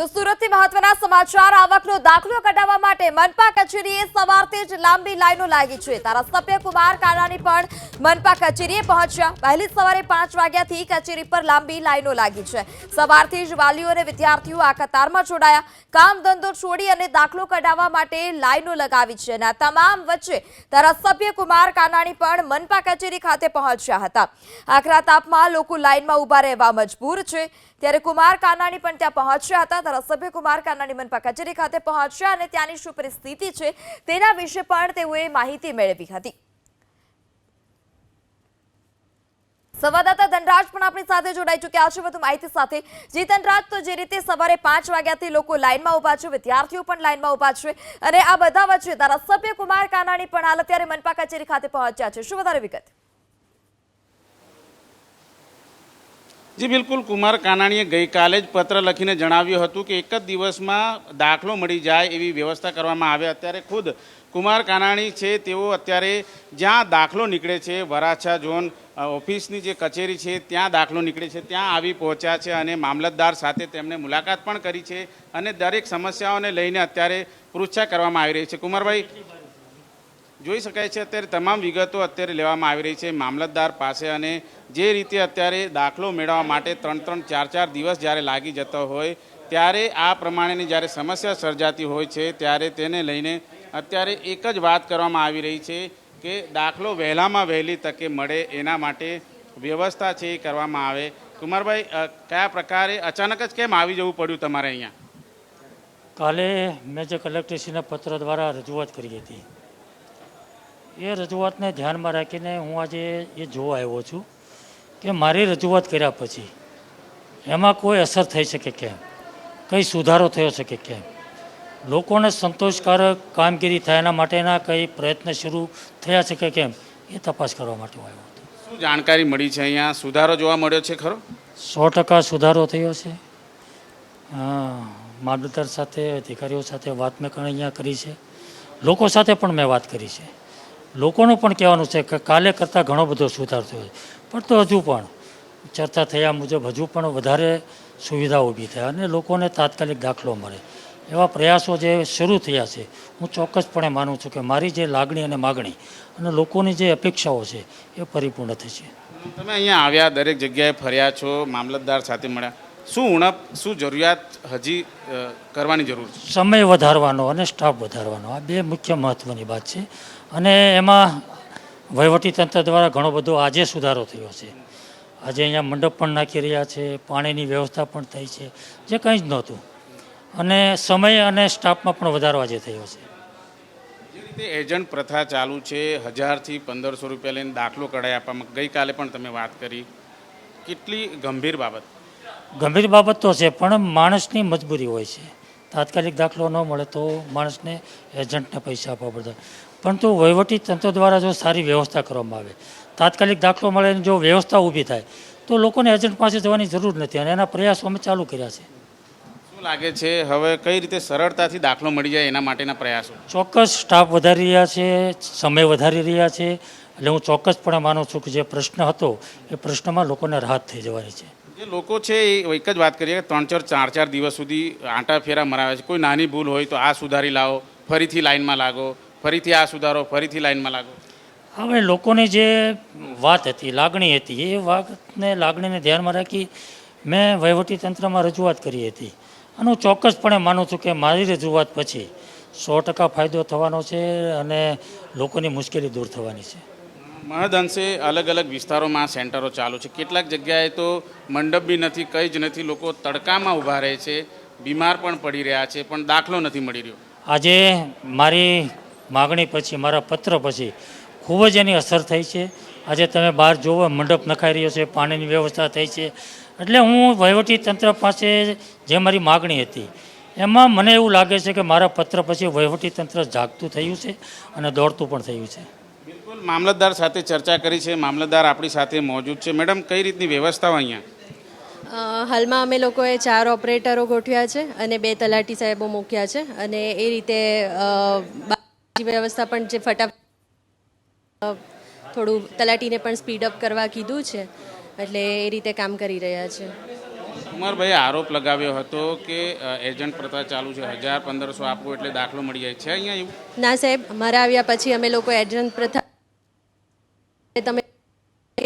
તો સુરતથી મહત્વના સમાચાર, આવકનો દાખલો કઢાવવા માટે મનપા કચેરીએ સવારથી જ લાંબી લાઈનો લાગી છે. ધારાસભ્ય કુમાર કાનાણી પણ મનપા કચેરીએ પહોંચ્યા. વહેલી સવારે પાંચ વાગ્યાથી કચેરી પર લાંબી લાઈનો લાગી છે. સવારથી જ વાલીઓ અને વિદ્યાર્થીઓ આ કતારમાં જોડાયા. કામ ધંધો છોડી અને દાખલો કઢાવવા માટે લાઈનો લગાવી છે અને તમામ વચ્ચે ધારાસભ્ય કુમાર કાનાણી પણ મનપા કચેરી ખાતે પહોંચ્યા હતા. આકરા તાપમાં લોકો લાઈનમાં ઊભા રહેવા મજબૂર છે. ત્યારે કુમાર કાનાણી પણ ત્યાં પહોંચ્યા હતા. ધારાસભ્ય કુમાર કાનાણી મનપા કચેરી ખાતે પહોંચ્યા અને ત્યાંની શું પરિસ્થિતિ છે તેના વિશે પણ તેઓએ માહિતી મેળવી હતી. સંવાદદાતા ધનરાજ પણ આપણી સાથે જોડાઈ ચૂક્યા છે. વધુ માહિતી સાથે જી ધનરાજ તો જે રીતે સવારે પાંચ વાગ્યાથી લોકો લાઇનમાં ઊભા છે, વિદ્યાર્થીઓ પણ લાઇનમાં ઊભા છે અને આ બધા વચ્ચે ધારાસભ્ય કુમાર કાનાણી પણ હાલ અત્યારે મનપા કચેરી ખાતે પહોંચ્યા છે. શું વધારે વિગત? જી, બિલકુલ. કુમાર કાનાણીએ ગઈકાલે જ પત્ર લખીને જણાવ્યું હતું કે એક જ દિવસમાં દાખલો મળી જાય એવી વ્યવસ્થા કરવામાં આવે અત્યારે ખુદ. કુમાર કાનાણી છે, તેઓ અત્યારે જ્યાં દાખલો નીકળે છે, વરાછા ઝોન ઓફિસની જે કચેરી છે, ત્યાં દાખલો નીકળે છે, ત્યાં આવી પહોંચ્યા છે અને મામલતદાર સાથે તેમણે મુલાકાત પણ કરી છે અને દરેક સમસ્યાઓને લઈને અત્યારે પૃચ્છા કરવામાં આવી રહી છે. કુમારભાઈ જોઈ શકાય છે, અત્યારે તમામ વિગતો અત્યારે લેવામાં આવી રહી છે મામલતદાર પાસે અને જે રીતે અત્યારે દાખલો મેળવવા માટે ત્રણ ત્રણ ચાર ચાર દિવસ જ્યારે લાગી જતો હોય, ત્યારે આ પ્રમાણેની જ્યારે સમસ્યા સર્જાતી હોય છે, ત્યારે તેને લઈને અત્યારે એક જ વાત કરવામાં આવી રહી છે કે દાખલો વહેલામાં વહેલી તકે મળે એના માટે વ્યવસ્થા છે એ કરવામાં આવે. કુમારભાઈ કયા પ્રકારે, અચાનક જ કેમ આવી જવું પડ્યું તમારે અહીંયા? કાલે મેં જે કલેક્ટરશ્રીના પત્ર દ્વારા રજૂઆત કરી હતી. એ રજૂઆતને ધ્યાનમાં રાખીને હું આજે એ જોવા આવ્યો છું કે મારી રજૂઆત કર્યા પછી એમાં કોઈ અસર થઈ શકે કેમ? કંઈ સુધારો થયો શકે કેમ? લોકોને સંતોષકારક કામગીરી થાય એના માટેના કંઈ પ્રયત્ન શરૂ થયા છે કે કેમ? એ તપાસ કરવા માટે હું આવ્યો હતો. શું જાણકારી મળી છે અહીંયા? સુધારો જોવા મળ્યો છે ખરો? સો ટકા સુધારો થયો છે. હા, મામલતદાર સાથે અધિકારીઓ સાથે વાત મેં અહીંયા કરી છે. લોકો સાથે પણ મેં વાત કરી છે. લોકોનું પણ કહેવાનું છે કે કાલે કરતાં ઘણો બધો સુધાર થયો છે. પણ તો હજુ પણ ચર્ચા થયા મુજબ હજુ પણ વધારે સુવિધા ઊભી થાય અને લોકોને તાત્કાલિક દાખલો મળે. એવા પ્રયાસો જે શરૂ થયા છે, હું ચોક્કસપણે માનું છું કે મારી જે લાગણી અને માગણી અને લોકોની જે અપેક્ષાઓ છે, એ પરિપૂર્ણ થશે. તમે અહીંયા આવ્યા, દરેક જગ્યાએ ફર્યા છો, મામલતદાર સાથે મળ્યા. શું ઉણપ શું જરૂરિયાત હજી કરવાની જરૂર છે? સમય વધારવાનો અને સ્ટાફ વધારવાનો. આ બે મુખ્ય મહત્ત્વની વાત છે. અને એમાં વહીવટીતંત્ર દ્વારા ઘણો બધો આજે સુધારો થયો છે. આજે અહીંયા મંડપ પણ નાખી રહ્યા છે પાણીની વ્યવસ્થા પણ થઈ છે જે કંઈ જ નહોતું. અને સમય અને સ્ટાફમાં પણ વધારો આજે થયો છે. જે રીતે એજન્ટ પ્રથા ચાલુ છે હજારથી પંદરસો રૂપિયા લઈને દાખલો કઢાઈ આપવામાં ગઈકાલે પણ તમે વાત કરી. કેટલી ગંભીર બાબત? ગંભીર બાબત તો છે પણ માણસની મજબૂરી હોય છે. તાત્કાલિક દાખલો ન મળે તો માણસને એજન્ટને પૈસા આપવા પડતા પરંતુ વહીવટી તંત્ર દ્વારા જો સારી વ્યવસ્થા કરવામાં આવે તાત્કાલિક દાખલો મળે જો વ્યવસ્થા ઊભી થાય તો લોકોને એજન્ટ પાસે જવાની જરૂર નથી અને એના પ્રયાસો અમે ચાલુ કર્યા છે. શું લાગે છે હવે કઈ રીતે સરળતાથી દાખલો મળી જાય એના માટેના પ્રયાસો? ચોક્કસ સ્ટાફ વધારી રહ્યા છે સમય વધારી રહ્યા છે એટલે હું ચોક્કસપણે માનું છું કે જે પ્રશ્ન હતો એ પ્રશ્નમાં લોકોને રાહત થઈ જવાની છે. જે લોકો છે એ એક જ વાત કરીએ કે ત્રણ ચાર ચાર ચાર દિવસ સુધી આંટા ફેરા મરાવે છે. કોઈ નાની ભૂલ હોય તો આ સુધારી લાવો ફરીથી લાઇનમાં લાગો ફરીથી આ સુધારો ફરીથી લાઇનમાં લાગો. હવે લોકોની જે વાત હતી લાગણી હતી એ વાતને લાગણીને ધ્યાનમાં રાખી મેં વહીવટી તંત્રમાં રજૂઆત કરી હતી. અને હું ચોક્કસપણે માનું છું કે મારી રજૂઆત પછી સો ટકા ફાયદો થવાનો છે અને લોકોની મુશ્કેલી દૂર થવાની છે. મહદઅંશે અલગ અલગ વિસ્તારોમાં સેન્ટરો ચાલુ છે. કેટલાક જગ્યાએ તો મંડપ બી નથી, કંઈ જ નથી. લોકો તડકામાં ઊભા રહે છે, બીમાર પણ પડી રહ્યા છે, પણ દાખલો નથી મળી રહ્યો. આજે મારી માગણી પછી, મારા પત્ર પછી ખૂબ જ એની અસર થઈ છે. આજે તમે બહાર જોવો, મંડપ નખાઈ રહ્યો છે, પાણીની વ્યવસ્થા થઈ છે. એટલે હું વહીવટી તંત્ર પાસે જે મારી માગણી હતી, એમાં મને એવું લાગે છે કે મારા પત્ર પછી વહીવટી તંત્ર જાગતું થયું છે અને દોડતું પણ થયું છે. બિલકુલ. મામલતદાર સાથે ચર્ચા કરી છે. મામલતદાર આપણી સાથે મોજૂદ છે. મેડમ કઈ રીતની વ્યવસ્થાઓ અહીંયા? હાલમાં અમે લોકોએ ચાર ઓપરેટરો ગોઠવ્યા છે અને બે તલાટી સાહેબો મૂક્યા છે અને એ રીતે વ્યવસ્થા પણ જે ફટાફટ થોડું તલાટીને પણ સ્પીડ અપ કરવા કીધું છે. એટલે એ રીતે કામ કરી રહ્યા છે. કુમારભાઈએ આરોપ લગાવ્યો હતો કે એજન્ટ પ્રથા ચાલુ છે. હજાર પંદરસો આપવું એટલે દાખલો મળી જાય. છે અહીંયા એવું? ના સાહેબ મારા આવ્યા પછી અમે લોકો એજન્ટ પ્રથા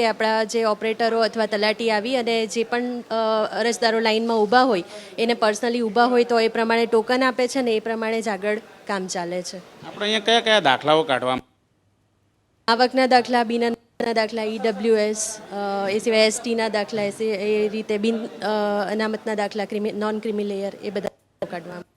કે આપણા જે ઓપરેટરો અથવા તલાટી આવી અને જે પણ અરજદારો લાઇનમાં ઊભા હોય એને પર્સનલી ઊભા હોય તો એ પ્રમાણે ટોકન આપે છે ને એ પ્રમાણે જ આગળ કામ ચાલે છે. આપણે અહીંયા કયા કયા દાખલાઓ કાઢવા આવકના દાખલા બિનના દાખલા ઈડબ્લ્યુએસ એ સિવાય એસટીના દાખલા એ રીતે બિન અનામતના દાખલા ક્રિમિ નોન ક્રિમિલેયર એ બધા કાઢવામાં